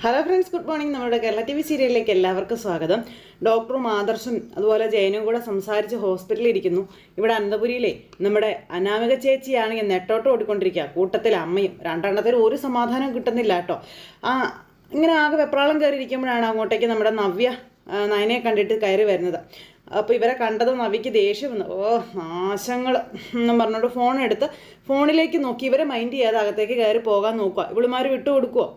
Hello friends good morning നമ്മുടെ Kerala T V സീരിയലിലേക്ക് എല്ലാവർക്കും സ്വാഗതം. ഡോക്ടറും ആദർശും അതുപോലെ ജയനും കൂടെ സംസാരിച്ച് ഹോസ്പിറ്റലിൽ ഇരിക്കുന്നു. ഇവിടെ അനന്തപുരിയിലെ നമ്മുടെ അനാമിക ചേച്ചിയാണെങ്കിൽ നെട്ടോട്ട് ഓടിക്കൊണ്ടിരിക്കുക. കൂട്ടത്തിൽ അമ്മയും രണ്ടെണ്ണത്തിൽ ഒരു സമാധാനം കിട്ടുന്നില്ല കേട്ടോ. ആ ഇങ്ങനെ ആകെ വെപ്രാളം കയറി ഇരിക്കുമ്പോഴാണ് അങ്ങോട്ടേക്ക് നമ്മുടെ നവ്യ നയനെ കണ്ടിട്ട് കയറി വരുന്നത്. അപ്പോൾ ഇവരെ കണ്ടത് നവിക്ക് ദേഷ്യം വന്നു. ഓ നാശങ്ങൾ എന്നും പറഞ്ഞുകൊണ്ട് ഫോൺ എടുത്ത് ഫോണിലേക്ക് നോക്കി. ഇവരെ മൈൻഡ് ചെയ്യാതെ അകത്തേക്ക് കയറി പോകാൻ നോക്കുക. ഇവളുമാർ വിട്ടു കൊടുക്കുവോ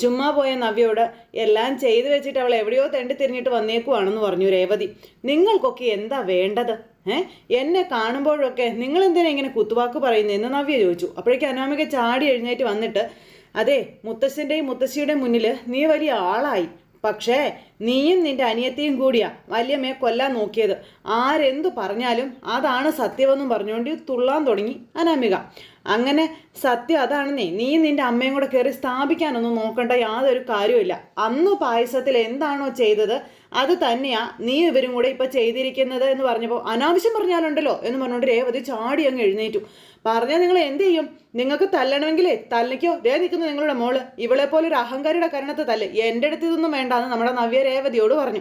ചുമ്മാ പോയ നവ്യോട് എല്ലാം ചെയ്തു വെച്ചിട്ട് അവൾ എവിടെയോ തെണ്ടി തിരിഞ്ഞിട്ട് വന്നേക്കുവാണെന്ന് പറഞ്ഞു രേവതി. നിങ്ങൾക്കൊക്കെ എന്താ വേണ്ടത്? ഏ? എന്നെ കാണുമ്പോഴൊക്കെ നിങ്ങൾ എന്തിനാ ഇങ്ങനെ കുത്തുവാക്ക് പറയുന്നതെന്ന് നവ്യ ചോദിച്ചു. അപ്പോഴേക്കും അനാമിക ചാടി എഴുന്നേറ്റ് വന്നിട്ട് അതെ മുത്തശ്ശന്റെയും മുത്തശ്ശിയുടെയും മുന്നിൽ നീ വലിയ ആളായി. പക്ഷേ നീയും നിന്റെ അനിയത്തിയും കൂടിയാ വല്യമ്മയെ കൊല്ലാൻ നോക്കിയത്. ആരെന്തു പറഞ്ഞാലും അതാണ് സത്യമെന്നും പറഞ്ഞുകൊണ്ട് തുള്ളാൻ തുടങ്ങി അനാമിക. അങ്ങനെ സത്യം അതാണെന്നേ നീ നിന്റെ അമ്മയും കൂടെ കയറി സ്ഥാപിക്കാനൊന്നും നോക്കേണ്ട യാതൊരു കാര്യമില്ല അന്ന് പായസത്തിൽ എന്താണോ ചെയ്തത് അത് തന്നെയാ നീ ഇവരും കൂടെ ഇപ്പൊ ചെയ്തിരിക്കുന്നത് എന്ന് പറഞ്ഞപ്പോൾ അനാവശ്യം പറഞ്ഞാലുണ്ടല്ലോ എന്ന് പറഞ്ഞുകൊണ്ട് രേവതി ചാടി അങ്ങ് എഴുന്നേറ്റു. പറഞ്ഞാൽ നിങ്ങൾ എന്ത് ചെയ്യും? നിങ്ങൾക്ക് തല്ലണമെങ്കിലേ തല്ലിക്കോ. ദേ നിൽക്കുന്നു നിങ്ങളുടെ മോൾ. ഇവളെ പോലെ ഒരു അഹങ്കാരിയുടെ കരണത്ത് തല്ല്. എന്റെ അടുത്ത് ഇതൊന്നും വേണ്ടാന്ന് നമ്മുടെ നവ്യ രേവതിയോട് പറഞ്ഞു.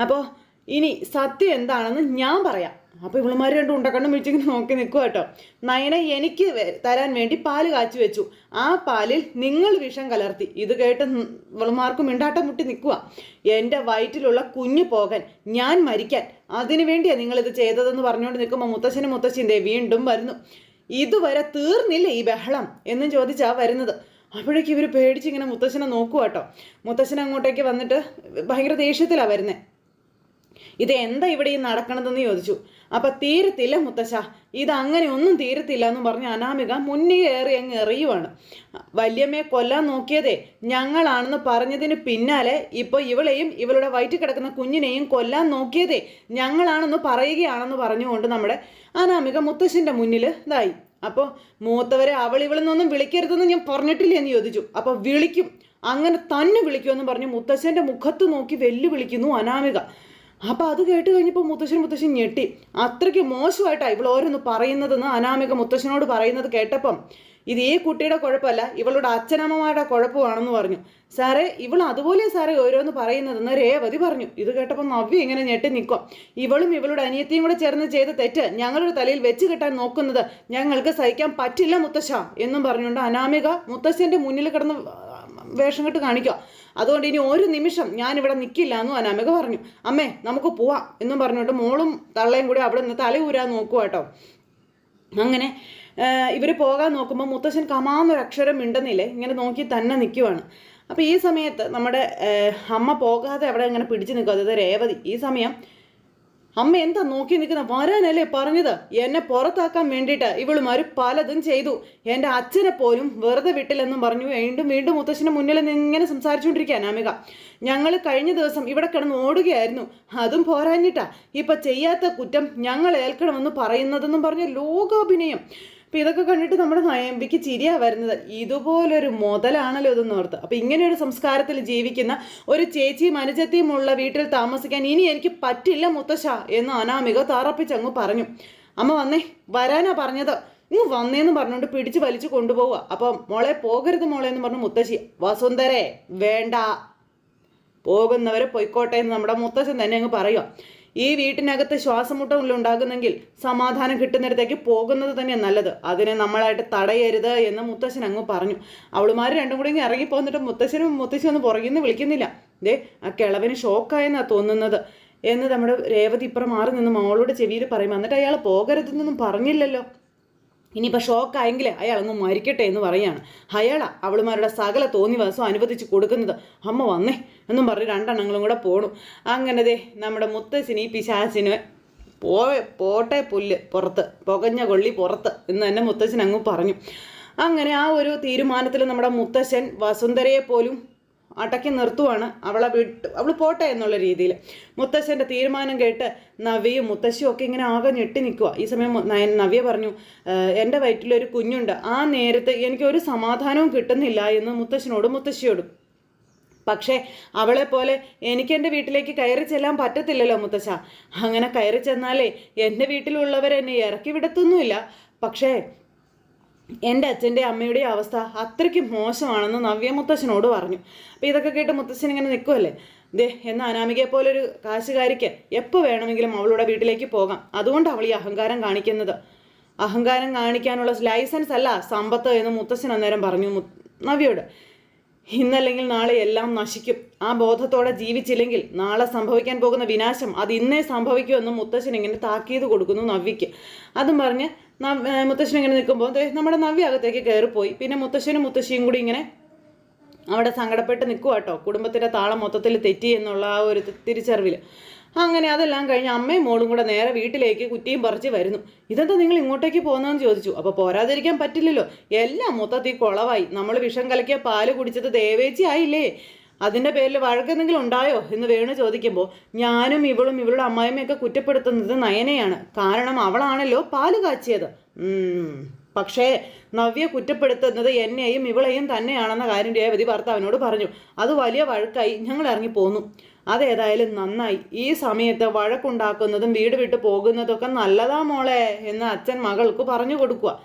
അപ്പോൾ ഇനി സത്യം എന്താണെന്ന് ഞാൻ പറയാം. അപ്പോൾ ഇവളുമാർ രണ്ടും ഉണ്ടക്കണ്ണം വിളിച്ചിങ്ങനെ നോക്കി നിൽക്കുക കേട്ടോ. നയന എനിക്ക് തരാൻ വേണ്ടി പാൽ കാച്ചി വെച്ചു. ആ പാലിൽ നിങ്ങൾ വിഷം കലർത്തി. ഇത് കേട്ട് ഇവളുമാർക്ക് മിണ്ടാട്ടം മുട്ടി നിൽക്കുക എന്റെ വയറ്റിലുള്ള കുഞ്ഞു പോകാൻ ഞാൻ മരിക്കാൻ. അതിനു വേണ്ടിയാണ് നിങ്ങളിത് ചെയ്തതെന്ന് പറഞ്ഞുകൊണ്ട് നിൽക്കുമ്പോൾ മുത്തശ്ശനും മുത്തശ്ശിന്റെ വീണ്ടും വരുന്നു. ഇതുവരെ തീർന്നില്ല ഈ ബഹളം എന്നും ചോദിച്ചാ വരുന്നത്. അപ്പോഴേക്കും ഇവർ പേടിച്ചിങ്ങനെ മുത്തശ്ശനെ നോക്കുക കേട്ടോ. മുത്തശ്ശൻ അങ്ങോട്ടേക്ക് വന്നിട്ട് ഭയങ്കര ദേഷ്യത്തിലാണ് വരുന്നത് ഇത് എന്താ ഇവിടെ ഈ നടക്കണതെന്ന് ചോദിച്ചു. അപ്പൊ തീരത്തില്ല മുത്തശ്ശ. ഇത് അങ്ങനെ ഒന്നും തീരത്തില്ല എന്ന് പറഞ്ഞ് അനാമിക മുന്നേ കയറി അങ്ങ് എറിയുവാണ്. വല്യമ്മയെ കൊല്ലാൻ നോക്കിയതേ ഞങ്ങളാണെന്ന് പറഞ്ഞതിന് പിന്നാലെ ഇപ്പോൾ ഇവളെയും ഇവളുടെ വയറ്റിൽ കിടക്കുന്ന കുഞ്ഞിനെയും കൊല്ലാൻ നോക്കിയതേ ഞങ്ങളാണെന്ന് പറയുകയാണെന്ന് പറഞ്ഞുകൊണ്ട് നമ്മുടെ അനാമിക മുത്തശ്ശന്റെ മുന്നിൽ ഇതായി. അപ്പോൾ മൂത്തവരെ അവൾ ഇവളെന്നൊന്നും വിളിക്കരുതെന്ന് ഞാൻ പറഞ്ഞിട്ടില്ല എന്ന് ചോദിച്ചു. അപ്പോൾ വിളിക്കും. അങ്ങനെ തന്നെ വിളിക്കുമെന്ന് പറഞ്ഞ് മുത്തശ്ശന്റെ മുഖത്ത് നോക്കി വെല്ലുവിളിക്കുന്നു അനാമിക. അപ്പൊ അത് കേട്ട് കഴിഞ്ഞപ്പോൾ മുത്തശ്ശൻ മുത്തശ്ശൻ ഞെട്ടി. അത്രയ്ക്ക് മോശമായിട്ടാണ് ഇവൾ ഓരോന്ന് പറയുന്നതെന്ന് അനാമിക മുത്തശ്ശനോട് പറയുന്നത് കേട്ടപ്പം ഇത് ഈ കുട്ടിയുടെ കുഴപ്പമല്ല ഇവളുടെ അച്ഛനമ്മമാരുടെ കുഴപ്പമാണെന്ന് പറഞ്ഞു. സാറേ ഇവൾ അതുപോലെ സാറേ ഓരോന്ന് പറയുന്നതെന്ന് രേവതി പറഞ്ഞു. ഇത് കേട്ടപ്പോൾ നവ്യ ഇങ്ങനെ ഞെട്ടി നിൽക്കും. ഇവളും ഇവളുടെ അനിയത്തിയും കൂടെ ചേർന്ന് ചെയ്ത തെറ്റ് ഞങ്ങളുടെ തലയിൽ വെച്ച് കെട്ടാൻ നോക്കുന്നത് ഞങ്ങൾക്ക് സഹിക്കാൻ പറ്റില്ല മുത്തശ്ശ എന്നും പറഞ്ഞുകൊണ്ട് അനാമിക മുത്തശ്ശന്റെ മുന്നിൽ കിടന്ന് വേഷം കെട്ട് കാണിക്കുക. അതുകൊണ്ട് ഇനി ഒരു നിമിഷം ഞാനിവിടെ നിൽക്കില്ല എന്നും അനാമിക പറഞ്ഞു. അമ്മേ നമുക്ക് പോവാം എന്നും പറഞ്ഞുകൊണ്ട് മോളും തള്ളയും കൂടി അവിടെ നിന്ന് തല ഊരാൻ നോക്കുക കേട്ടോ അങ്ങനെ ഇവർ പോകാൻ നോക്കുമ്പോൾ മുത്തശ്ശൻ കമാന്നൊരു അക്ഷരം മിണ്ടുന്നില്ലേ? ഇങ്ങനെ നോക്കി തന്നെ നിൽക്കുവാണ് അപ്പോൾ ഈ സമയത്ത് നമ്മുടെ അമ്മ പോകാതെ അവിടെ ഇങ്ങനെ പിടിച്ചു നിൽക്കുക അതായത് രേവതി. ഈ സമയം അമ്മ എന്താ നോക്കി നിൽക്കുന്ന? വരാനല്ലേ പറഞ്ഞത്? എന്നെ പുറത്താക്കാൻ വേണ്ടിയിട്ട് ഇവളുമാര് പലതും ചെയ്തു. എന്റെ അച്ഛനെ പോലും വെറുതെ വിട്ടില്ലെന്നും പറഞ്ഞു. വീണ്ടും വീണ്ടും മുത്തശ്ശന്റെ മുന്നിൽ നിന്ന് ഇങ്ങനെ സംസാരിച്ചുകൊണ്ടിരിക്കുക അനാമിക ഞങ്ങൾ കഴിഞ്ഞ ദിവസം ഇവിടെ കിടന്ന് ഓടുകയായിരുന്നു. അതും പോരാഞ്ഞിട്ടാ. ഇപ്പൊ ചെയ്യാത്ത കുറ്റം ഞങ്ങൾ ഏൽക്കണമെന്ന് പറയുന്നതെന്നും പറഞ്ഞ ലോകാഭിനയം. അപ്പൊ ഇതൊക്കെ കണ്ടിട്ട് നമ്മുടെ നയമ്പിക്ക് ചിരിയാ വരുന്നത്. ഇതുപോലൊരു മുതലാണല്ലോ ഇതെന്ന് ഓർത്ത്. അപ്പൊ ഇങ്ങനെയൊരു സംസ്കാരത്തിൽ ജീവിക്കുന്ന ഒരു ചേച്ചിയും അനുജത്തിയും ഉള്ള വീട്ടിൽ താമസിക്കാൻ ഇനി എനിക്ക് പറ്റില്ല മുത്തശ്ശ എന്ന് അനാമിക താറപ്പിച്ചങ്ങ് പറഞ്ഞു. അമ്മ വന്നേ വരാനാ പറഞ്ഞത്. ഇങ്ങ് വന്നേന്ന് പറഞ്ഞുകൊണ്ട് പിടിച്ച് വലിച്ചു കൊണ്ടുപോവുക. അപ്പം മോളെ പോകരുത് മോളെ എന്ന് പറഞ്ഞു മുത്തശ്ശി. വസുന്ധരേ വേണ്ട. പോകുന്നവരെ പൊയ്ക്കോട്ടെ എന്ന് നമ്മുടെ മുത്തശ്ശൻ തന്നെ അങ്ങ് പറയുക. ഈ വീട്ടിനകത്ത് ശ്വാസമുട്ടം ഉണ്ടാകുന്നെങ്കിൽ സമാധാനം കിട്ടുന്നിടത്തേക്ക് പോകുന്നത് തന്നെ നല്ലത്. അതിനെ നമ്മളായിട്ട് തടയരുത് എന്ന് മുത്തശ്ശൻ അങ്ങ് പറഞ്ഞു. അവളുമാർ രണ്ടും കൂടി ഇറങ്ങി പോന്നിട്ട് മുത്തശ്ശനും മുത്തശ്ശനും ഒന്നും പുറകിൽ നിന്ന് വിളിക്കുന്നില്ല. ദേ ആ കിളവിന് ഷോക്കായെന്നാ തോന്നുന്നത് എന്ന് നമ്മുടെ രേവതി ഇപ്പുറം മാറി നിന്ന് മോളോട് ചെവിയിൽ പറയും എന്നിട്ട് അയാൾ പോകരുതെന്നൊന്നും പറഞ്ഞില്ലല്ലോ. ഇനിയിപ്പോൾ ഷോക്കായെങ്കിൽ അയാളൊന്ന് മരിക്കട്ടെ എന്ന് പറയാണ്. അയാളാ അവളുമാരുടെ സകല തോന്നിവാസം അനുവദിച്ച് കൊടുക്കുന്നത്. അമ്മ വന്നേ എന്നും പറഞ്ഞ് രണ്ടെണ്ണങ്ങളും കൂടെ പോണു. അങ്ങനെ ദേ നമ്മുടെ മുത്തശ്ശിനി പിശാച്ചിന് പോ പോട്ടെ പുല്ല് പുറത്ത് പുകഞ്ഞ കൊള്ളി പുറത്ത് എന്ന് തന്നെ മുത്തശ്ശൻ അങ്ങ് പറഞ്ഞു. അങ്ങനെ ആ ഒരു തീരുമാനത്തിൽ നമ്മുടെ മുത്തശ്ശൻ വസുന്ധരയെ പോലും അടക്കി നിർത്തുവാണ് അവളെ വിട്ട് അവൾ പോട്ടെ എന്നുള്ള രീതിയിൽ മുത്തശ്ശന്റെ തീരുമാനം കേട്ട് നവിയും മുത്തശ്ശിയും ഒക്കെ ഇങ്ങനെ ആകെ ഞെട്ടി നിൽക്കുക ഈ സമയം നയൻ നയ- നവ്യ പറഞ്ഞു "ഏഹ്, എന്റെ വയറ്റിലൊരു കുഞ്ഞുണ്ട്. ആ നേരത്ത് എനിക്കൊരു സമാധാനവും കിട്ടുന്നില്ല എന്ന് മുത്തശ്ശനോടും മുത്തശ്ശിയോടും. പക്ഷേ അവളെ പോലെ എനിക്ക് എന്റെ വീട്ടിലേക്ക് കയറി ചെല്ലാൻ പറ്റത്തില്ലല്ലോ മുത്തശ്ശ. അങ്ങനെ കയറി ചെന്നാലേ എന്റെ വീട്ടിലുള്ളവർ എന്നെ ഇറക്കി വിടത്തൊന്നുമില്ല. പക്ഷേ എന്റെ അച്ഛന്റെ അമ്മയുടെയും അവസ്ഥ അത്രയ്ക്ക് മോശമാണെന്ന് നവ്യ മുത്തശ്ശനോട് പറഞ്ഞു. അപ്പോൾ ഇതൊക്കെ കേട്ട് മുത്തശ്ശൻ ഇങ്ങനെ നിൽക്കുമല്ലേ ദേ എന്ന അനാമികയെ പോലൊരു കാശുകാരിക്ക് എപ്പോൾ വേണമെങ്കിലും അവളുടെ വീട്ടിലേക്ക് പോകാം. അതുകൊണ്ട് അവൾ ഈ അഹങ്കാരം കാണിക്കുന്നത്. അഹങ്കാരം കാണിക്കാനുള്ള ലൈസൻസ് അല്ല സമ്പത്ത് എന്ന് മുത്തശ്ശൻ അന്നേരം പറഞ്ഞു നവ്യയോട്. ഇന്നല്ലെങ്കിൽ നാളെ എല്ലാം നശിക്കും. ആ ബോധത്തോടെ ജീവിച്ചില്ലെങ്കിൽ നാളെ സംഭവിക്കാൻ പോകുന്ന വിനാശം അത് ഇന്നേ സംഭവിക്കുമെന്ന് മുത്തശ്ശൻ ഇങ്ങനെ താക്കീത് കൊടുക്കുന്നു നവ്യയ്ക്ക്. അതും പറഞ്ഞ് മുത്തശ്ശൻ ഇങ്ങനെ നിൽക്കുമ്പോൾ നമ്മുടെ നവ്യ അകത്തേക്ക് കയറിപ്പോയി. പിന്നെ മുത്തശ്ശനും മുത്തശ്ശിയും കൂടി ഇങ്ങനെ അവിടെ സങ്കടപ്പെട്ട് നിൽക്കുക കേട്ടോ കുടുംബത്തിന്റെ താളം മൊത്തത്തിൽ തെറ്റി എന്നുള്ള ആ ഒരു തിരിച്ചറിവിൽ അങ്ങനെ അതെല്ലാം കഴിഞ്ഞ് അമ്മയും മോളും കൂടെ നേരെ വീട്ടിലേക്ക് കുറ്റിയും പറിച്ച് വരുന്നു. ഇതെന്താ നിങ്ങൾ ഇങ്ങോട്ടേക്ക് പോകുന്നതെന്ന് ചോദിച്ചു. അപ്പോൾ പോരാതിരിക്കാൻ പറ്റില്ലല്ലോ. എല്ലാം മൊത്തത്തിൽ കുളവായി. നമ്മൾ വിഷം കലക്കിയ പാൽ കുടിച്ചത് ദേവേച്ചി ആയില്ലേ? അതിന്റെ പേരിൽ വഴക്കെന്തെങ്കിലും ഉണ്ടായോ എന്ന് വേണു ചോദിക്കുമ്പോൾ ഞാനും ഇവളും ഇവളുടെ അമ്മായിമ്മയൊക്കെ കുറ്റപ്പെടുത്തുന്നത് നയനയാണ്. കാരണം അവളാണല്ലോ പാൽ കാച്ചിയത്. പക്ഷേ നവ്യ കുറ്റപ്പെടുത്തുന്നത് എന്നെയും ഇവളെയും തന്നെയാണെന്ന കാര്യം രേവതി ഭർത്താവിനോട് പറഞ്ഞു. അത് വലിയ വഴക്കായി ഞങ്ങൾ ഇറങ്ങി പോന്നു. അതേതായാലും നന്നായി. ഈ സമയത്ത് വഴക്കുണ്ടാക്കുന്നതും വീട് വിട്ട് പോകുന്നതൊക്കെ നല്ലതാ മോളെ എന്ന് അച്ഛൻ മകൾക്ക് പറഞ്ഞു കൊടുക്കുക.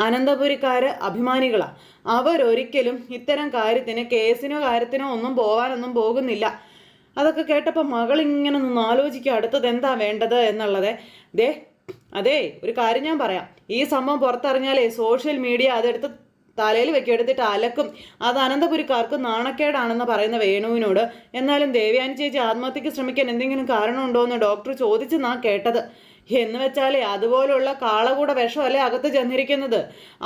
അനന്തപുരിക്കാര് അഭിമാനികളാ. അവരൊരിക്കലും ഇത്തരം കാര്യത്തിന് കേസിനോ കാര്യത്തിനോ ഒന്നും പോകാനൊന്നും പോകുന്നില്ല. അതൊക്കെ കേട്ടപ്പോൾ മകളിങ്ങനെ ഒന്ന് ആലോചിക്കുക അടുത്തത് എന്താ വേണ്ടത് എന്നുള്ളത്. ദേ അതെ ഒരു കാര്യം ഞാൻ പറയാം. ഈ സംഭവം പുറത്തറിഞ്ഞാലേ സോഷ്യൽ മീഡിയ അതെടുത്ത് തലയിൽ വെക്കി എടുത്തിട്ട് അലക്കും. അത് അനന്തപുരിക്കാർക്ക് നാണക്കേടാണെന്ന് പറയുന്ന വേണുവിനോട്. എന്നാലും ദേവയാനി ചേച്ചി ആത്മഹത്യക്ക് ശ്രമിക്കാൻ എന്തെങ്കിലും കാരണമുണ്ടോ എന്ന് ഡോക്ടർ ചോദിച്ചെന്നാ കേട്ടത്. എന്ന് വെച്ചാലേ അതുപോലുള്ള കാളകൂട വിഷമല്ലേ അകത്ത് ചെന്നിരിക്കുന്നത്.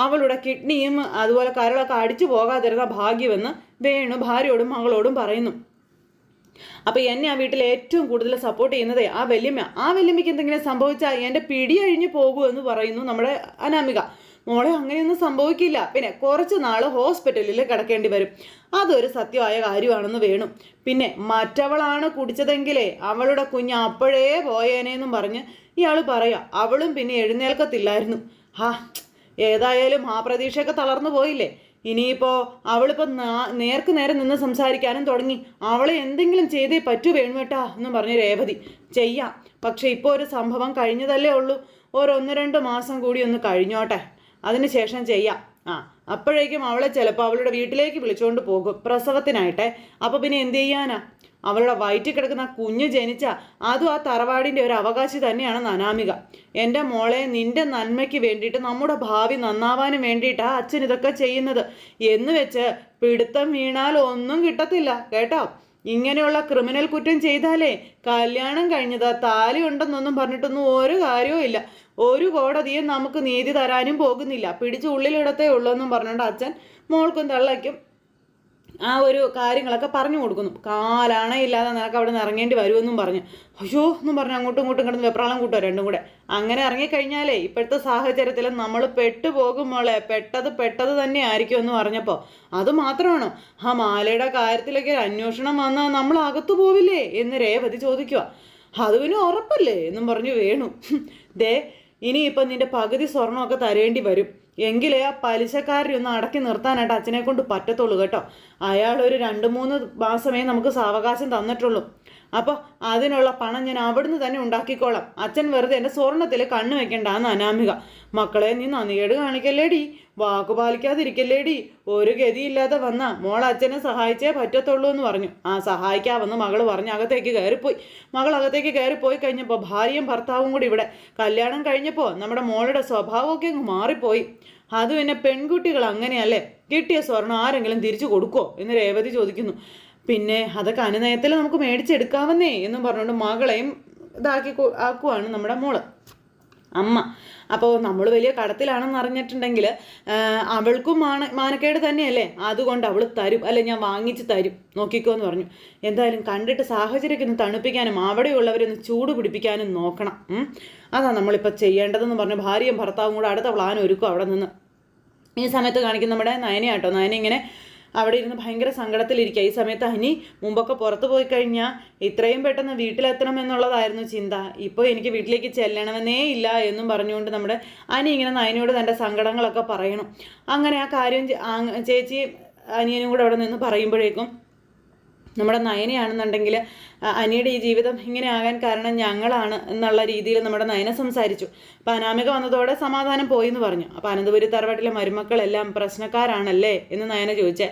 അവളുടെ കിഡ്നിയും അതുപോലെ കരളൊക്കെ അടിച്ചു പോകാതിരുന്ന ഭാഗ്യമെന്ന് വേണു ഭാര്യയോടും മകളോടും പറയുന്നു. അപ്പൊ എന്നെ ആ വീട്ടിൽ ഏറ്റവും കൂടുതൽ സപ്പോർട്ട് ചെയ്യുന്നത് ആ വല്യമ്മ ആ വല്യമ്മയ്ക്ക് എന്തെങ്കിലും സംഭവിച്ചാൽ എന്റെ പിടി അഴിഞ്ഞു പോകൂ എന്ന് പറയുന്നു നമ്മുടെ അനാമിക. മോളെ അങ്ങനെയൊന്നും സംഭവിക്കില്ല. പിന്നെ കുറച്ച് നാൾ ഹോസ്പിറ്റലിൽ കിടക്കേണ്ടി വരും. അതൊരു സത്യമായ കാര്യമാണെന്ന് വേണം. പിന്നെ മറ്റവളാണ് കുടിച്ചതെങ്കിലേ അവളുടെ കുഞ്ഞ് അപ്പോഴേ പോയേനേന്നും പറഞ്ഞ് ഇയാൾ പറയാം അവളും പിന്നെ എഴുന്നേൽക്കത്തില്ലായിരുന്നു. ഹാ ഏതായാലും ആ പ്രതീക്ഷയൊക്കെ തളർന്നു പോയില്ലേ? ഇനിയിപ്പോൾ അവളിപ്പോൾ നേർക്ക് നേരെ നിന്ന് സംസാരിക്കാനും തുടങ്ങി. അവളെ എന്തെങ്കിലും ചെയ്തേ പറ്റൂ വേണുവേട്ടാ എന്ന് പറഞ്ഞു രേവതി. ചെയ്യാം. പക്ഷെ ഇപ്പോൾ ഒരു സംഭവം കഴിഞ്ഞതല്ലേ ഉള്ളൂ. ഒരൊന്ന് രണ്ട് മാസം കൂടി ഒന്ന് കഴിഞ്ഞോട്ടെ. അതിനുശേഷം ചെയ്യാം. ആ അപ്പോഴേക്കും അവളെ ചിലപ്പോൾ അവളുടെ വീട്ടിലേക്ക് വിളിച്ചുകൊണ്ട് പോകും പ്രസവത്തിനായിട്ടെ. അപ്പോൾ പിന്നെ എന്ത് ചെയ്യാനാ? അവളുടെ വയറ്റിൽ കിടക്കുന്ന കുഞ്ഞ് ജനിച്ച അതും ആ തറവാടിന്റെ ഒരു അവകാശി തന്നെയാണ് അനാമിക എന്റെ മോളെ നിന്റെ നന്മയ്ക്ക് വേണ്ടിയിട്ട് നമ്മുടെ ഭാവി നന്നാവാനും വേണ്ടിയിട്ടാണ് അച്ഛൻ ഇതൊക്കെ ചെയ്യുന്നത്. എന്ന് വെച്ച് പിടുത്തം വീണാൽ ഒന്നും കിട്ടത്തില്ല കേട്ടോ? ഇങ്ങനെയുള്ള ക്രിമിനൽ കുറ്റം ചെയ്താലേ കല്യാണം കഴിഞ്ഞതാ താലി ഉണ്ടെന്നൊന്നും പറഞ്ഞിട്ടൊന്നും ഒരു കാര്യവും ഇല്ല. ഒരു കോടതിയും നമുക്ക് നീതി തരാനും പോകുന്നില്ല. പിടിച്ച് ഉള്ളിലിടത്തേ ഉള്ളൂ എന്നും പറഞ്ഞുകൊണ്ട് അച്ഛൻ മോൾക്കും തള്ളയ്ക്കും ആ ഒരു കാര്യങ്ങളൊക്കെ പറഞ്ഞു കൊടുക്കുന്നു. കാലാണ് ഇല്ലാതെ നിനക്ക് അവിടെ നിന്ന് ഇറങ്ങേണ്ടി വരുമെന്നും പറഞ്ഞു. അയ്യോ എന്നും പറഞ്ഞു അങ്ങോട്ടും ഇങ്ങോട്ടും കിടന്ന് വെപ്രാളം കൂട്ടോ രണ്ടും കൂടെ. അങ്ങനെ ഇറങ്ങിക്കഴിഞ്ഞാലേ ഇപ്പോഴത്തെ സാഹചര്യത്തിൽ നമ്മൾ പെട്ടുപോകും മോളെ. പെട്ടത് പെട്ടത് തന്നെ ആയിരിക്കും എന്ന് പറഞ്ഞപ്പോൾ അത് മാത്രമാണോ. ആ മാലയുടെ കാര്യത്തിലൊക്കെ അന്വേഷണം വന്നാൽ നമ്മൾ അകത്തു പോവില്ലേ എന്ന് രേവതി ചോദിക്കുക. അത് പിന്നെ ഉറപ്പല്ലേ എന്നും പറഞ്ഞു വേണു. ദേ ഇനിയിപ്പം നിന്റെ പകുതി സ്വർണമൊക്കെ തരേണ്ടി വരും. എങ്കിലേ ആ പലിശക്കാരനെ ഒന്ന് അടക്കി നിർത്താനായിട്ട് അച്ഛനെ കൊണ്ട് പറ്റത്തുള്ളൂ കേട്ടോ. അയാൾ ഒരു രണ്ട് മൂന്ന് മാസമേ നമുക്ക് സാവകാശം തന്നിട്ടുള്ളൂ. അപ്പോൾ അതിനുള്ള പണം ഞാൻ അവിടുന്ന് തന്നെ ഉണ്ടാക്കിക്കോളാം. അച്ഛൻ വെറുതെ എന്റെ സ്വർണത്തിൽ കണ്ണു വെക്കണ്ടെന്ന് അനാമിക. മക്കളെ നീ നന്ദികേട് കാണിക്കല്ലേടി? വാക്കു പാലിക്കാതിരിക്കല്ലേടി? ഒരു ഗതിയില്ലാതെ വന്ന മോൾ അച്ഛനെ സഹായിച്ചേ പറ്റത്തുള്ളൂ എന്ന് പറഞ്ഞു. ആ സഹായിക്കാമെന്ന് മകൾ പറഞ്ഞ് അകത്തേക്ക് കയറിപ്പോയി. മകൾ അകത്തേക്ക് കയറിപ്പോയി കഴിഞ്ഞപ്പോൾ ഭാര്യയും ഭർത്താവും കൂടി ഇവിടെ. കല്യാണം കഴിഞ്ഞപ്പോൾ നമ്മുടെ മോളുടെ സ്വഭാവമൊക്കെ അങ്ങ് മാറിപ്പോയി. അത് പിന്നെ പെൺകുട്ടികൾ അങ്ങനെയല്ലേ? കിട്ടിയ സ്വർണം ആരെങ്കിലും തിരിച്ചു കൊടുക്കുമോ എന്ന് രേവതി ചോദിക്കുന്നു. പിന്നെ അതൊക്കെ അനുനയത്തിൽ നമുക്ക് മേടിച്ചെടുക്കാമെന്നേ എന്നും പറഞ്ഞുകൊണ്ട് മകളെയും ഇതാക്കി ആക്കുവാണ് നമ്മുടെ മോൾ. അമ്മ. അപ്പോൾ നമ്മൾ വലിയ കടത്തിലാണെന്ന് അറിഞ്ഞിട്ടുണ്ടെങ്കിൽ അവൾക്കും മാന മാനക്കേട് തന്നെയല്ലേ? അതുകൊണ്ട് അവൾ തരും. അല്ലെ ഞാൻ വാങ്ങിച്ച് തരും. നോക്കിക്കോ എന്ന് പറഞ്ഞു. എന്തായാലും കണ്ടിട്ട് സാഹചര്യമൊക്കെ ഒന്ന് തണുപ്പിക്കാനും അവിടെയുള്ളവരൊന്ന് ചൂട് പിടിപ്പിക്കാനും നോക്കണം. അതാ അതാണ് നമ്മളിപ്പോൾ ചെയ്യേണ്ടതെന്ന് പറഞ്ഞു ഭാര്യയും ഭർത്താവും കൂടെ അടുത്ത പ്ലാൻ ഒരുക്കും അവിടെ നിന്ന്. ഈ സമയത്ത് കാണിക്കുന്ന നമ്മുടെ നയനയാട്ടോ. നയന ഇങ്ങനെ അവിടെ ഇരുന്ന് ഭയങ്കര സങ്കടത്തിലിരിക്കുക. ഈ സമയത്ത് അനി മുമ്പൊക്കെ പുറത്ത് പോയി കഴിഞ്ഞാൽ ഇത്രയും പെട്ടെന്ന് വീട്ടിലെത്തണം എന്നുള്ളതായിരുന്നു ചിന്ത. ഇപ്പോൾ എനിക്ക് വീട്ടിലേക്ക് ചെല്ലണമെന്നേ ഇല്ല എന്നും പറഞ്ഞുകൊണ്ട് നമ്മുടെ അനി ഇങ്ങനെ നയനോട് തന്റെ സങ്കടങ്ങളൊക്കെ പറയണം. അങ്ങനെ ആ കാര്യം ചേച്ചി അനിയനും കൂടെ അവിടെ നിന്ന് പറയുമ്പോഴേക്കും നമ്മുടെ നയനയാണെന്നുണ്ടെങ്കിൽ അനിയുടെ ഈ ജീവിതം ഇങ്ങനെ ആകാൻ കാരണം ഞങ്ങളാണ് എന്നുള്ള രീതിയിൽ നമ്മുടെ നയന സംസാരിച്ചു. അപ്പം അനാമിക വന്നതോടെ സമാധാനം പോയി എന്ന് പറഞ്ഞു. അപ്പോൾ അനന്തപുരി തറവാട്ടിലെ മരുമക്കളെല്ലാം പ്രശ്നക്കാരാണല്ലേ എന്ന് നയന ചോദിച്ചേ.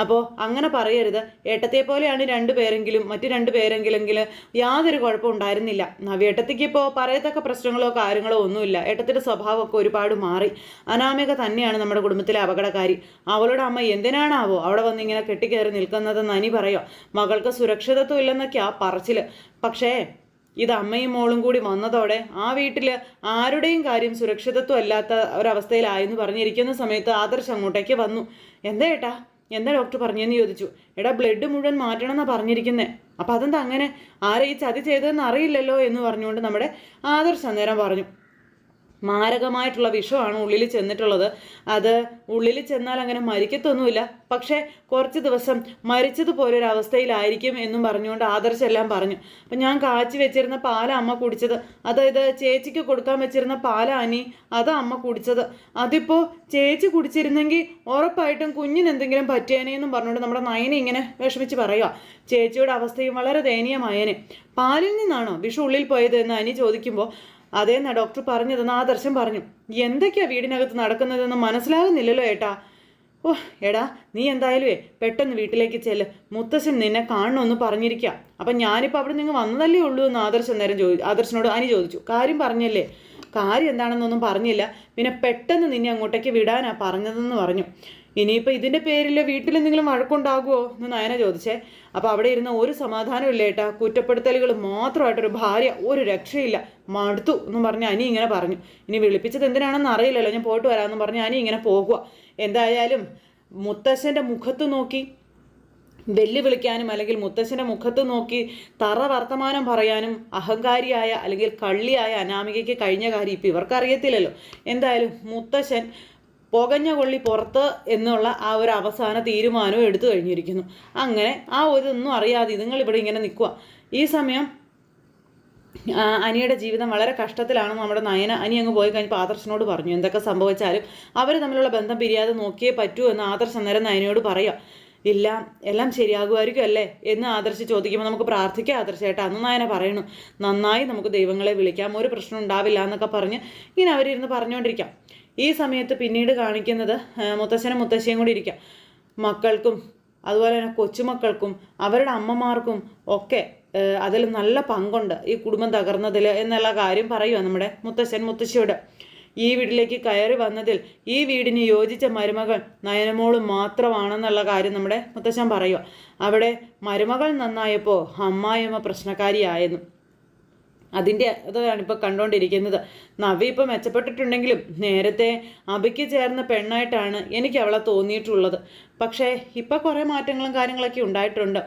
അപ്പോൾ അങ്ങനെ പറയരുത്. ഏട്ടത്തെ പോലെയാണ് രണ്ടു പേരെങ്കിലും മറ്റു രണ്ട് പേരെങ്കിലെങ്കിൽ യാതൊരു കുഴപ്പം ഉണ്ടായിരുന്നില്ല. നവ്യേട്ടത്തിക്ക് ഇപ്പോൾ പറയത്തക്ക പ്രശ്നങ്ങളോ കാര്യങ്ങളോ ഒന്നുമില്ല. ഏട്ടത്തിന്റെ സ്വഭാവമൊക്കെ ഒരുപാട് മാറി. അനാമിക തന്നെയാണ് നമ്മുടെ കുടുംബത്തിലെ അപകടകാരി അവളുടെ അമ്മ എന്തിനാണാവോ അവിടെ വന്ന് ഇങ്ങനെ കെട്ടിക്കയറി നിൽക്കുന്നതെന്ന് അനി പറയോ? മകൾക്ക് സുരക്ഷിതത്വം ഇല്ലെന്നൊക്കെയാ പറച്ചിൽ പക്ഷേ ഇത് അമ്മയും മോളും കൂടി വന്നതോടെ ആ വീട്ടിൽ ആരുടെയും കാര്യം സുരക്ഷിതത്വം അല്ലാത്ത ഒരവസ്ഥയിലായെന്ന് പറഞ്ഞിരിക്കുന്ന സമയത്ത് ആദർശ് അങ്ങോട്ടേക്ക് വന്നു. എന്താ ഏട്ടാ? എന്താ ഡോക്ടർ പറഞ്ഞെന്ന് ചോദിച്ചു. എടാ ബ്ലഡ് മുഴുവൻ മാറ്റണം എന്നാ പറഞ്ഞിരിക്കുന്നേ. അപ്പം അതെന്താ അങ്ങനെ? ആരെ ഈ ചതി ചെയ്തതെന്ന് അറിയില്ലല്ലോ എന്ന് പറഞ്ഞുകൊണ്ട് നമ്മുടെ ആദർശ് അന്നേരം പറഞ്ഞു. മാരകമായിട്ടുള്ള വിഷമാണ് ഉള്ളിൽ ചെന്നിട്ടുള്ളത്. അത് ഉള്ളിൽ ചെന്നാൽ അങ്ങനെ മരിക്കത്തൊന്നുമില്ല. പക്ഷേ കുറച്ച് ദിവസം മരിച്ചതുപോലെ ഒരു അവസ്ഥയിലായിരിക്കും എന്നും പറഞ്ഞുകൊണ്ട് ആദർശെല്ലാം പറഞ്ഞു. അപ്പം ഞാൻ കാച്ചി വെച്ചിരുന്ന പാല അമ്മ കുടിച്ചത്. അതായത് ചേച്ചിക്ക് കൊടുക്കാൻ വെച്ചിരുന്ന പാല അനി അത് അമ്മ കുടിച്ചത്. അതിപ്പോൾ ചേച്ചി കുടിച്ചിരുന്നെങ്കിൽ ഉറപ്പായിട്ടും കുഞ്ഞിന് എന്തെങ്കിലും പറ്റിയേനെ എന്നും പറഞ്ഞുകൊണ്ട് നമ്മുടെ നയനെ ഇങ്ങനെ വിഷമിച്ച് പറയുക ചേച്ചിയുടെ അവസ്ഥയും വളരെ ദയനീയമായേനെ. പാലിൽ നിന്നാണോ വിഷു ഉള്ളിൽ പോയത് എന്ന് അനി ചോദിക്കുമ്പോൾ അതേന്നാ ഡോക്ടർ പറഞ്ഞതെന്ന് ആദർശം പറഞ്ഞു. എന്തൊക്കെയാ വീടിനകത്ത് നടക്കുന്നതെന്ന് മനസ്സിലാകുന്നില്ലല്ലോ ഏട്ടാ. ഓ എടാ നീ എന്തായാലുവേ പെട്ടെന്ന് വീട്ടിലേക്ക് ചെല്ല്. മുത്തശ്ശൻ നിന്നെ കാണണമെന്ന് പറഞ്ഞിരിക്കാം. അപ്പം ഞാനിപ്പോൾ അവിടെ നിങ്ങൾ വന്നതല്ലേ ഉള്ളൂ എന്ന് ആദർശം നേരം ചോദിച്ചു ആദർശനോട് അനി ചോദിച്ചു. കാര്യം പറഞ്ഞല്ലേ? കാര്യം എന്താണെന്നൊന്നും പറഞ്ഞില്ല. പിന്നെ പെട്ടെന്ന് നിന്നെ അങ്ങോട്ടേക്ക് വിടാനാ പറഞ്ഞതെന്ന് പറഞ്ഞു. ഇനിയിപ്പോൾ ഇതിന്റെ പേരിൽ വീട്ടിൽ എന്തെങ്കിലും വഴക്കുണ്ടാകുമോ എന്ന് നയന ചോദിച്ചേ. അപ്പോൾ അവിടെ ഇരുന്ന ഒരു സമാധാനവും ഇല്ല ഏട്ടാ. കുറ്റപ്പെടുത്തലുകൾ മാത്രമായിട്ടൊരു ഭാര്യ ഒരു രക്ഷയില്ല. മടുത്തു എന്ന് പറഞ്ഞ് അനി ഇങ്ങനെ പറഞ്ഞു. ഇനി വിളിപ്പിച്ചത് എന്തിനാണെന്ന് അറിയില്ലല്ലോ. ഞാൻ പോയിട്ട് വരാമെന്ന് പറഞ്ഞ് അനി ഇങ്ങനെ പോകുക എന്തായാലും മുത്തശ്ശന്റെ മുഖത്ത് നോക്കി വെല്ലുവിളിക്കാനും അല്ലെങ്കിൽ മുത്തശ്ശന്റെ മുഖത്ത് നോക്കി തറ വർത്തമാനം പറയാനും അഹങ്കാരിയായ അല്ലെങ്കിൽ കള്ളിയായ അനാമികയ്ക്ക് കഴിഞ്ഞ കാര്യം ഇപ്പം ഇവർക്കറിയത്തില്ലല്ലോ. എന്തായാലും മുത്തശ്ശൻ പുകഞ്ഞ കൊള്ളി പുറത്ത് എന്നുള്ള ആ ഒരു അവസാന തീരുമാനവും എടുത്തു കഴിഞ്ഞിരിക്കുന്നു. അങ്ങനെ ആ ഒരു ഒന്നും അറിയാതെ നിങ്ങൾ ഇവിടെ ഇങ്ങനെ നിൽക്കുക. ഈ സമയം അനിയുടെ ജീവിതം വളരെ കഷ്ടത്തിലാണ് നമ്മുടെ നയന അനി അങ്ങ് പോയി കഴിഞ്ഞപ്പോൾ ആദർശനോട് പറഞ്ഞു. എന്തൊക്കെ സംഭവിച്ചാലും അവർ തമ്മിലുള്ള ബന്ധം പിരിയാതെ നോക്കിയേ പറ്റൂ എന്ന് ആദർശ് അന്നേരം നയനയോട് പറയാം. ഇല്ല എല്ലാം ശരിയാകുമായിരിക്കും അല്ലേ? എന്ന് ആദർശി ചോദിക്കുമ്പോൾ നമുക്ക് പ്രാർത്ഥിക്കാം ആദർശേട്ടാ അന്ന് നായനെ പറയണു നന്നായി നമുക്ക് ദൈവങ്ങളെ വിളിക്കാം ഒരു പ്രശ്നം ഉണ്ടാവില്ല എന്നൊക്കെ പറഞ്ഞ് ഇങ്ങനെ അവരിരുന്ന് പറഞ്ഞുകൊണ്ടിരിക്കാം ഈ സമയത്ത് പിന്നീട് കാണിക്കുന്നത് മുത്തശ്ശനും മുത്തശ്ശിയും കൂടി ഇരിക്കാം. മക്കൾക്കും അതുപോലെ തന്നെ കൊച്ചുമക്കൾക്കും അവരുടെ അമ്മമാർക്കും ഒക്കെ അതിൽ നല്ല പങ്കുണ്ട് ഈ കുടുംബം തകർന്നതിൽ എന്നുള്ള കാര്യം പറയുക നമ്മുടെ മുത്തശ്ശൻ മുത്തശ്ശിയോട്. ഈ വീട്ടിലേക്ക് കയറി വന്നതിൽ ഈ വീടിന് യോജിച്ച മരുമകൾ നയനമോൾ മാത്രമാണെന്നുള്ള കാര്യം നമ്മുടെ മുത്തശ്ശൻ പറയുക അവിടെ മരുമകൾ നന്നായപ്പോൾ അമ്മായിയമ്മ പ്രശ്നക്കാരിയായെന്നു. അതിന്റെ അതാണ് ഇപ്പോൾ കണ്ടുകൊണ്ടിരിക്കുന്നത് നവി ഇപ്പോൾ മെച്ചപ്പെട്ടിട്ടുണ്ടെങ്കിലും നേരത്തെ അബിക്ക് ചേർന്ന പെണ്ണായിട്ടാണ് എനിക്ക് അവളെ തോന്നിയിട്ടുള്ളത്. പക്ഷേ ഇപ്പോൾ കുറേ മാറ്റങ്ങളും കാര്യങ്ങളൊക്കെ ഉണ്ടായിട്ടുണ്ട്.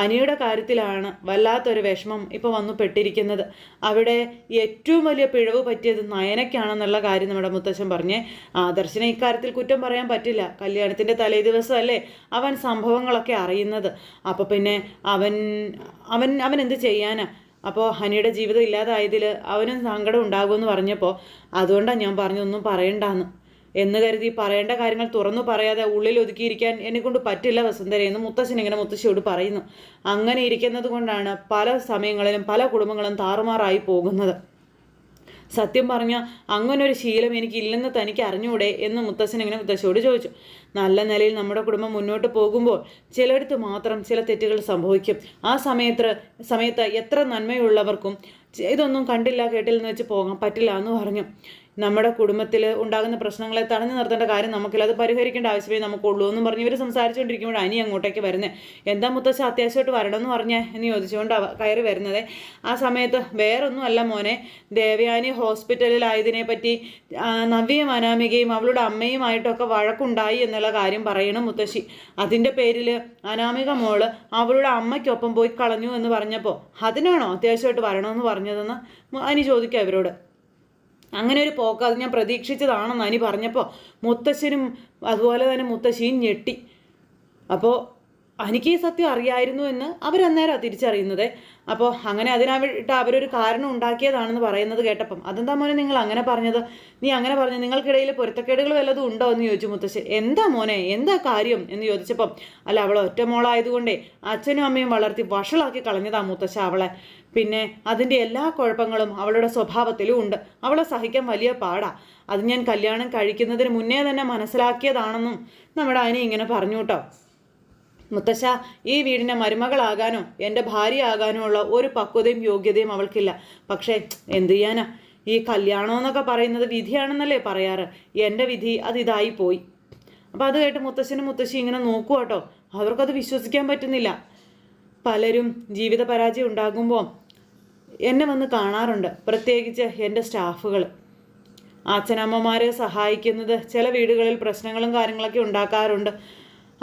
അനിയുടെ കാര്യത്തിലാണ് വല്ലാത്തൊരു വിഷമം ഇപ്പോൾ വന്നു പെട്ടിരിക്കുന്നത് അവിടെ ഏറ്റവും വലിയ പിഴവ് പറ്റിയത് നയനയ്ക്കാണെന്നുള്ള കാര്യം നമ്മുടെ മുത്തച്ഛൻ പറഞ്ഞേ. ആദർശനെ ഇക്കാര്യത്തിൽ കുറ്റം പറയാൻ പറ്റില്ല. കല്യാണത്തിന്റെ തലേ ദിവസമല്ലേ അവൻ സംഭവങ്ങളൊക്കെ അറിയുന്നത്. അപ്പോൾ പിന്നെ അവൻ അവൻ അവൻ എന്ത് ചെയ്യാനാ? അപ്പോൾ ഹനിയുടെ ജീവിതം ഇല്ലാതായതിൽ അവനും സങ്കടം ഉണ്ടാകുമെന്ന് പറഞ്ഞപ്പോൾ അതുകൊണ്ടാണ് ഞാൻ പറഞ്ഞൊന്നും പറയണ്ടാന്ന്. എന്ന് കരുതി പറയേണ്ട കാര്യങ്ങൾ തുറന്നു പറയാതെ ഉള്ളിൽ ഒതുക്കിയിരിക്കാൻ എന്നെക്കൊണ്ട് പറ്റില്ല വസുന്ധര എന്ന് മുത്തശ്ശൻ ഇങ്ങനെ മുത്തശ്ശിയോട് പറയുന്നു. അങ്ങനെ ഇരിക്കുന്നത് കൊണ്ടാണ് പല സമയങ്ങളിലും പല കുടുംബങ്ങളും താറുമാറായി പോകുന്നത്. സത്യം പറഞ്ഞാൽ അങ്ങനെ ഒരു ശീലം എനിക്കില്ലെന്ന് തനിക്ക് അറിഞ്ഞൂടെ എന്ന് മുത്തശ്ശൻ ഇങ്ങനെ മുത്തശ്ശിയോട് ചോദിച്ചു. നല്ല നിലയിൽ നമ്മുടെ കുടുംബം മുന്നോട്ട് പോകുമ്പോൾ ചിലയിടത്ത് മാത്രം ചില തെറ്റുകൾ സംഭവിക്കും. ആ സമയത്ത് സമയത്ത് എത്ര നന്മയുള്ളവർക്കും ഇതൊന്നും കണ്ടില്ല കേട്ടില്ലെന്ന് വെച്ച് പോകാൻ പറ്റില്ല എന്ന് പറഞ്ഞു. നമ്മുടെ കുടുംബത്തിൽ ഉണ്ടാകുന്ന പ്രശ്നങ്ങളെ തടഞ്ഞു നിർത്തേണ്ട കാര്യം നമുക്കില്ല. അത് പരിഹരിക്കേണ്ട ആവശ്യമേ നമുക്കുള്ളൂ എന്ന് പറഞ്ഞ് ഇവർ സംസാരിച്ചുകൊണ്ടിരിക്കുമ്പോൾ അനി അങ്ങോട്ടേക്ക് വരുന്നത് എന്താ മുത്തശ്ശ അത്യാവശ്യമായിട്ട് വരണമെന്ന് പറഞ്ഞേ എന്ന് ചോദിച്ചുകൊണ്ട് കയറി വരുന്നത്. ആ സമയത്ത് വേറൊന്നും അല്ല മോനെ. ദേവയാനി ഹോസ്പിറ്റലിലായതിനെ പറ്റി നവ്യയും അനാമികയും അവളുടെ അമ്മയുമായിട്ടൊക്കെ വഴക്കുണ്ടായി എന്നുള്ള കാര്യം പറയണം മുത്തശ്ശി. അതിന്റെ പേരിൽ അനാമിക മോൾ അവളുടെ അമ്മയ്ക്കൊപ്പം പോയി കളഞ്ഞു എന്ന് പറഞ്ഞപ്പോൾ അതിനാണോ അത്യാവശ്യമായിട്ട് വരണമെന്ന് പറഞ്ഞതെന്ന് അനി ചോദിക്കുക അവരോട് അങ്ങനെ ഒരു പോക്ക് അത് ഞാൻ പ്രതീക്ഷിച്ചതാണെന്ന് അനി പറഞ്ഞപ്പോൾ മുത്തശ്ശനും അതുപോലെ തന്നെ മുത്തശ്ശിയും ഞെട്ടി. അപ്പോൾ എനിക്ക് ഈ സത്യം അറിയായിരുന്നു എന്ന് അവരന്നേരം തിരിച്ചറിയുന്നത്. അപ്പോൾ അങ്ങനെ അതിനായിട്ട് അവരൊരു കാരണം ഉണ്ടാക്കിയതാണെന്ന് പറയുന്നത് കേട്ടപ്പം അതെന്താ മോനെ നിങ്ങൾ അങ്ങനെ പറഞ്ഞത്? നീ അങ്ങനെ പറഞ്ഞു നിങ്ങൾക്കിടയിൽ പൊരുത്തക്കേടുകൾ വല്ലതും ഉണ്ടോ എന്ന് ചോദിച്ചു മുത്തശ്ശി. എന്താ മോനെ? എന്താ കാര്യം? എന്ന് ചോദിച്ചപ്പം അല്ല അവൾ ഒറ്റ മോളായതുകൊണ്ടേ അച്ഛനും അമ്മയും വളർത്തി വഷളാക്കി കളഞ്ഞതാ മുത്തശ്ശ അവളെ. പിന്നെ അതിന്റെ എല്ലാ കുഴപ്പങ്ങളും അവളുടെ സ്വഭാവത്തിലും ഉണ്ട്. അവളെ സഹിക്കാൻ വലിയ പാടാ. അത് ഞാൻ കല്യാണം കഴിക്കുന്നതിന് മുന്നേ തന്നെ മനസ്സിലാക്കിയതാണെന്നും നമ്മുടെ അനി ഇങ്ങനെ പറഞ്ഞു കേട്ടോ. മുത്തശ്ശ ഈ വീടിന്റെ മരുമകളാകാനോ എന്റെ ഭാര്യയാകാനോ ഉള്ള ഒരു പക്വതയും യോഗ്യതയും അവൾക്കില്ല. പക്ഷേ എന്ത് ചെയ്യാനാ? ഈ കല്യാണം എന്നൊക്കെ പറയുന്നത് വിധിയാണെന്നല്ലേ പറയാറ്? എന്റെ വിധി അത് ഇതായി പോയി. അപ്പോൾ അത് കേട്ട് മുത്തശ്ശനും മുത്തശ്ശി ഇങ്ങനെ നോക്കുക കേട്ടോ. അവർക്കത് വിശ്വസിക്കാൻ പറ്റുന്നില്ല. പലരും ജീവിത പരാജയം ഉണ്ടാകുമ്പോൾ എന്നെ വന്ന് കാണാറുണ്ട് പ്രത്യേകിച്ച് എന്റെ സ്റ്റാഫുകൾ. അച്ഛനമ്മമാരെ സഹായിക്കുന്നത് ചില വീടുകളിൽ പ്രശ്നങ്ങളും കാര്യങ്ങളൊക്കെ ഉണ്ടാക്കാറുണ്ട്.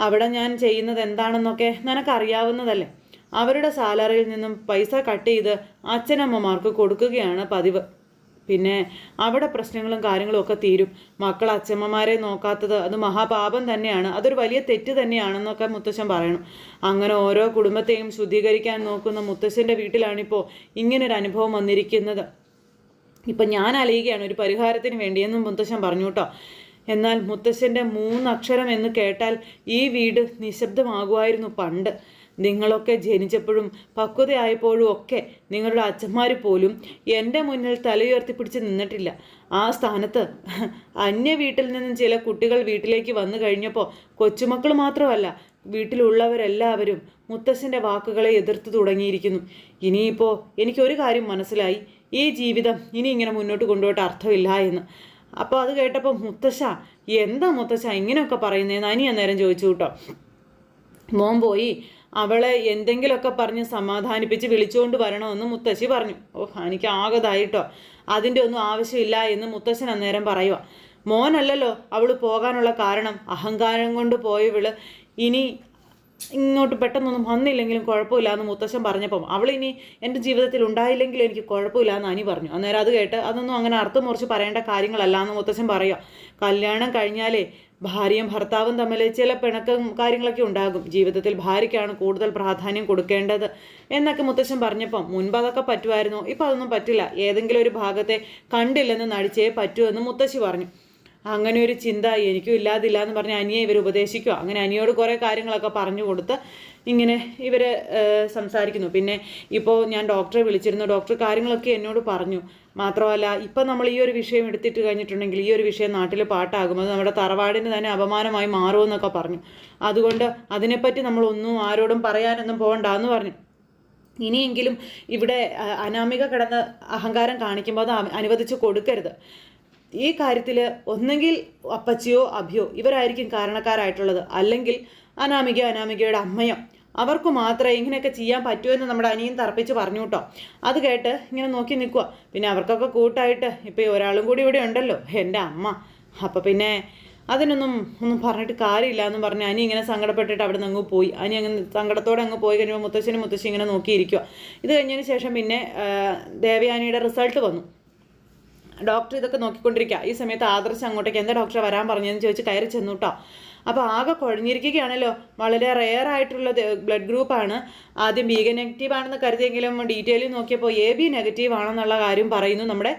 അവിടെ ഞാൻ ചെയ്യുന്നത് എന്താണെന്നൊക്കെ നിനക്കറിയാവുന്നതല്ലേ. അവരുടെ സാലറിയിൽ നിന്നും പൈസ കട്ട് ചെയ്ത് അച്ഛനമ്മമാർക്ക് കൊടുക്കുകയാണ് പതിവ്. പിന്നെ അവിടെ പ്രശ്നങ്ങളും കാര്യങ്ങളും ഒക്കെ തീരും. മക്കൾ അച്ഛമ്മമാരെ നോക്കാത്തത് അത് മഹാപാപം തന്നെയാണ്. അതൊരു വലിയ തെറ്റ് തന്നെയാണെന്നൊക്കെ മുത്തശ്ശൻ പറയണം. അങ്ങനെ ഓരോ കുടുംബത്തെയും ശുദ്ധീകരിക്കാൻ നോക്കുന്ന മുത്തശ്ശന്റെ വീട്ടിലാണിപ്പോൾ ഇങ്ങനൊരു അനുഭവം വന്നിരിക്കുന്നത്. ഇപ്പം ഞാൻ അലയുകയാണ് ഒരു പരിഹാരത്തിന് വേണ്ടിയെന്നും മുത്തശ്ശൻ പറഞ്ഞു കേട്ടോ. എന്നാൽ മുത്തശ്ശന്റെ മൂന്നക്ഷരം എന്ന് കേട്ടാൽ ഈ വീട് നിശബ്ദമാകുമായിരുന്നു പണ്ട്. നിങ്ങളൊക്കെ ജനിച്ചപ്പോഴും പക്വതയായപ്പോഴും ഒക്കെ നിങ്ങളുടെ അച്ഛന്മാർ പോലും എന്റെ മുന്നിൽ തലയുയർത്തിപ്പിടിച്ച് നിന്നിട്ടില്ല. ആ സ്ഥാനത്ത് അന്യ വീട്ടിൽ നിന്നും ചില കുട്ടികൾ വീട്ടിലേക്ക് വന്നു കഴിഞ്ഞപ്പോൾ കൊച്ചുമക്കൾ മാത്രമല്ല വീട്ടിലുള്ളവരെല്ലാവരും മുത്തശ്ശന്റെ വാക്കുകളെ എതിർത്ത് തുടങ്ങിയിരിക്കുന്നു. ഇനിയിപ്പോൾ എനിക്കൊരു കാര്യം മനസ്സിലായി. ഈ ജീവിതം ഇനി ഇങ്ങനെ മുന്നോട്ട് കൊണ്ടുപോയിട്ട് അർത്ഥമില്ല എന്ന്. അപ്പോൾ അത് കേട്ടപ്പോൾ മുത്തശ്ശ എന്താ മുത്തശ്ശ ഇങ്ങനെയൊക്കെ പറയുന്നതെന്ന് അനിയ നേരം ചോദിച്ചു കേട്ടോ. മോൻ പോയി അവളെ എന്തെങ്കിലുമൊക്കെ പറഞ്ഞ് സമാധാനിപ്പിച്ച് വിളിച്ചുകൊണ്ട് വരണമെന്ന് മുത്തശ്ശി പറഞ്ഞു. ഓ എനിക്ക് ആകതായിട്ടോ അതിന്റെ ഒന്നും ആവശ്യമില്ല എന്ന് മുത്തശ്ശൻ അന്നേരം പറയുക മോനല്ലല്ലോ അവൾ പോകാനുള്ള കാരണം. അഹങ്കാരം കൊണ്ട് പോയവൾ ഇനി ഇങ്ങോട്ട് പെട്ടെന്നൊന്നും വന്നില്ലെങ്കിലും കുഴപ്പമില്ല എന്ന് മുത്തശ്ശൻ പറഞ്ഞപ്പം അവളിനി എന്റെ ജീവിതത്തിൽ ഉണ്ടായില്ലെങ്കിലും എനിക്ക് കുഴപ്പമില്ല എന്ന് അനി പറഞ്ഞു. അന്നേരം അത് കേട്ട് അതൊന്നും അങ്ങനെ അർത്ഥം മുറിച്ച് പറയേണ്ട കാര്യങ്ങളല്ല എന്ന് മുത്തശ്ശൻ പറയുക. കല്യാണം കഴിഞ്ഞാലേ ഭാര്യയും ഭർത്താവും തമ്മിൽ ചില പിണക്കം കാര്യങ്ങളൊക്കെ ഉണ്ടാകും. ജീവിതത്തിൽ ഭാര്യയ്ക്കാണ് കൂടുതൽ പ്രാധാന്യം കൊടുക്കേണ്ടത് എന്നൊക്കെ മുത്തശ്ശൻ പറഞ്ഞപ്പം മുൻപ് അതൊക്കെ പറ്റുമായിരുന്നു. ഇപ്പം അതൊന്നും പറ്റില്ല. ഏതെങ്കിലും ഒരു ഭാഗത്തെ കണ്ടില്ലെന്ന് നടിച്ചേ പറ്റൂ എന്ന് മുത്തശ്ശി പറഞ്ഞു. അങ്ങനെ ഒരു ചിന്ത എനിക്കും ഇല്ലാതില്ല എന്ന് പറഞ്ഞ് അനിയെ ഇവർ ഉപദേശിക്കുക അങ്ങനെ അനിയോട് കുറേ കാര്യങ്ങളൊക്കെ പറഞ്ഞു കൊടുത്ത് ഇങ്ങനെ ഇവർ സംസാരിക്കുന്നു. പിന്നെ ഇപ്പോൾ ഞാൻ ഡോക്ടറെ വിളിച്ചിരുന്നു. ഡോക്ടർ കാര്യങ്ങളൊക്കെ എന്നോട് പറഞ്ഞു. മാത്രമല്ല ഇപ്പം നമ്മൾ ഈ ഒരു വിഷയം എടുത്തിട്ട് കഴിഞ്ഞിട്ടുണ്ടെങ്കിൽ ഈ ഒരു വിഷയം നാട്ടിൽ പാട്ടാകുമ്പോൾ നമ്മുടെ തറവാടിന് തന്നെ അപമാനമായി മാറുമെന്നൊക്കെ പറഞ്ഞു. അതുകൊണ്ട് അതിനെപ്പറ്റി നമ്മളൊന്നും ആരോടും പറയാനൊന്നും പോകണ്ട എന്ന് പറഞ്ഞു. ഇനിയെങ്കിലും ഇവിടെ അനാമിക കിടന്ന് അഹങ്കാരം കാണിക്കുമ്പോൾ അത് അനുവദിച്ച് കൊടുക്കരുത്. ഈ കാര്യത്തിൽ ഒന്നെങ്കിൽ അപ്പച്ചിയോ അഭിയോ ഇവരായിരിക്കും കാരണക്കാരായിട്ടുള്ളത്. അല്ലെങ്കിൽ അനാമിക അനാമികയുടെ അമ്മയോ. അവർക്ക് മാത്രമേ ഇങ്ങനെയൊക്കെ ചെയ്യാൻ പറ്റുമെന്ന് നമ്മുടെ അനിയൻ തറപ്പിച്ച് പറഞ്ഞു കേട്ടോ അത് കേട്ട് ഇങ്ങനെ നോക്കി നിൽക്കുക പിന്നെ അവർക്കൊക്കെ കൂട്ടായിട്ട് ഇപ്പോൾ ഒരാളും കൂടി ഇവിടെ ഉണ്ടല്ലോ എന്റെ അമ്മ. അപ്പോൾ പിന്നെ അതിനൊന്നും ഒന്നും പറഞ്ഞിട്ട് കാര്യമില്ല എന്ന് പറഞ്ഞ് അനി ഇങ്ങനെ സങ്കടപ്പെട്ടിട്ട് അവിടെ നിന്ന് അങ്ങ് പോയി. അനി അങ്ങ് സങ്കടത്തോടെ അങ്ങ് പോയി കഴിയുമ്പോൾ മുത്തശ്ശനും മുത്തശ്ശി ഇങ്ങനെ നോക്കിയിരിക്കുക ഇത് കഴിഞ്ഞതിന് ശേഷം പിന്നെ ദേവയാനിയുടെ റിസൾട്ട് വന്നു. ഡോക്ടർ ഇതൊക്കെ നോക്കിക്കൊണ്ടിരിക്കുക. ഈ സമയത്ത് ആദർശം അങ്ങോട്ടേക്ക് എന്താ ഡോക്ടറെ വരാൻ പറഞ്ഞതെന്ന് ചോദിച്ച് കയറി ചെന്നു കേട്ടോ അപ്പോൾ ആകെ കുഴഞ്ഞിരിക്കുകയാണല്ലോ. വളരെ റെയർ ആയിട്ടുള്ള ബ്ലഡ് ഗ്രൂപ്പാണ് ആദ്യം ബി നെഗറ്റീവ് ആണെന്ന് കരുതിയെങ്കിലും ഡീറ്റെയിൽ നോക്കിയപ്പോൾ എ ബി നെഗറ്റീവ് ആണെന്നുള്ള കാര്യം പറയുന്നു നമ്മുടെ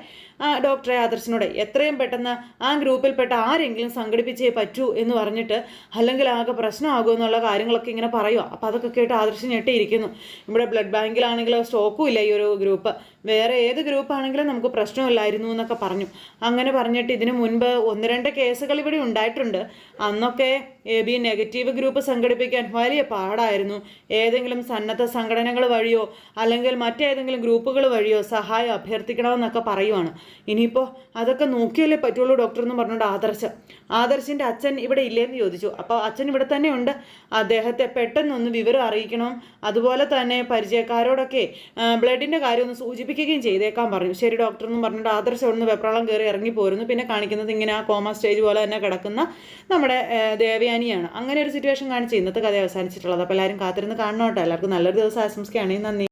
ഡോക്ടറെ ആദർശനോട് എത്രയും പെട്ടെന്ന് ആ ഗ്രൂപ്പിൽപ്പെട്ട ആരെങ്കിലും സംഘടിപ്പിച്ചേ പറ്റൂ എന്ന് പറഞ്ഞിട്ട് അല്ലെങ്കിൽ ആകെ പ്രശ്നമാകും എന്നുള്ള കാര്യങ്ങളൊക്കെ ഇങ്ങനെ പറയുക അപ്പോൾ അതൊക്കെ കേട്ട് ആദർശം ഞെട്ടിയിരിക്കുന്നു. ഇവിടെ ബ്ലഡ് ബാങ്കിലാണെങ്കിലും സ്റ്റോക്കും ഇല്ല ഈ ഒരു ഗ്രൂപ്പ്. വേറെ ഏത് ഗ്രൂപ്പാണെങ്കിലും നമുക്ക് പ്രശ്നമില്ലായിരുന്നു എന്നൊക്കെ പറഞ്ഞു. അങ്ങനെ പറഞ്ഞിട്ട് ഇതിനു മുൻപ് ഒന്ന് രണ്ട് കേസുകൾ ഇവിടെ ഉണ്ടായിട്ടുണ്ട്. അന്നൊക്കെ എ ബി നെഗറ്റീവ് ഗ്രൂപ്പ് സംഘടിപ്പിക്കാൻ വലിയ പാടായിരുന്നു. ഏതെങ്കിലും സന്നദ്ധ സംഘടനകൾ വഴിയോ അല്ലെങ്കിൽ മറ്റേതെങ്കിലും ഗ്രൂപ്പുകൾ വഴിയോ സഹായം അഭ്യർത്ഥിക്കണമെന്നൊക്കെ പറയുവാണ്. ഇനിയിപ്പോൾ അതൊക്കെ നോക്കിയല്ലേ പറ്റുള്ളൂ ഡോക്ടർ എന്ന് പറഞ്ഞുകൊണ്ട് ആദർശ്. ആദർശിന്റെ അച്ഛൻ ഇവിടെ ഇല്ലേന്ന് ചോദിച്ചു. അപ്പോൾ അച്ഛൻ ഇവിടെ തന്നെ ഉണ്ട് അദ്ദേഹത്തെ പെട്ടെന്നൊന്ന് വിവരം അറിയിക്കണം? അതുപോലെ തന്നെ പരിചയക്കാരോടൊക്കെ ബ്ലഡിന്റെ കാര്യം ഒന്ന് സൂചിപ്പിക്കുകയും ചെയ്തേക്കാൻ പറഞ്ഞു. ശരി ഡോക്ടർ എന്ന് പറഞ്ഞിട്ട് ആദർശം ഒന്ന് വെപ്രാളം കയറി ഇറങ്ങി പോരുന്നു. പിന്നെ കാണിക്കുന്നത് ഇങ്ങനെ ആ കോമ സ്റ്റേജ് പോലെ തന്നെ കിടക്കുന്ന നമ്മുടെ ദേവയാനിയാണ്. അങ്ങനെ ഒരു സിറ്റുവേഷൻ കാണിച്ച് ഇന്നത്തെ കഥ അവസാനിച്ചിട്ടുള്ളത്. അപ്പോൾ എല്ലാവരും കാത്തിരുന്ന് കാണണം കേട്ടോ എല്ലാവർക്കും നല്ലൊരു ദിവസം ആശംസിക്കുകയാണെങ്കിൽ നന്ദി.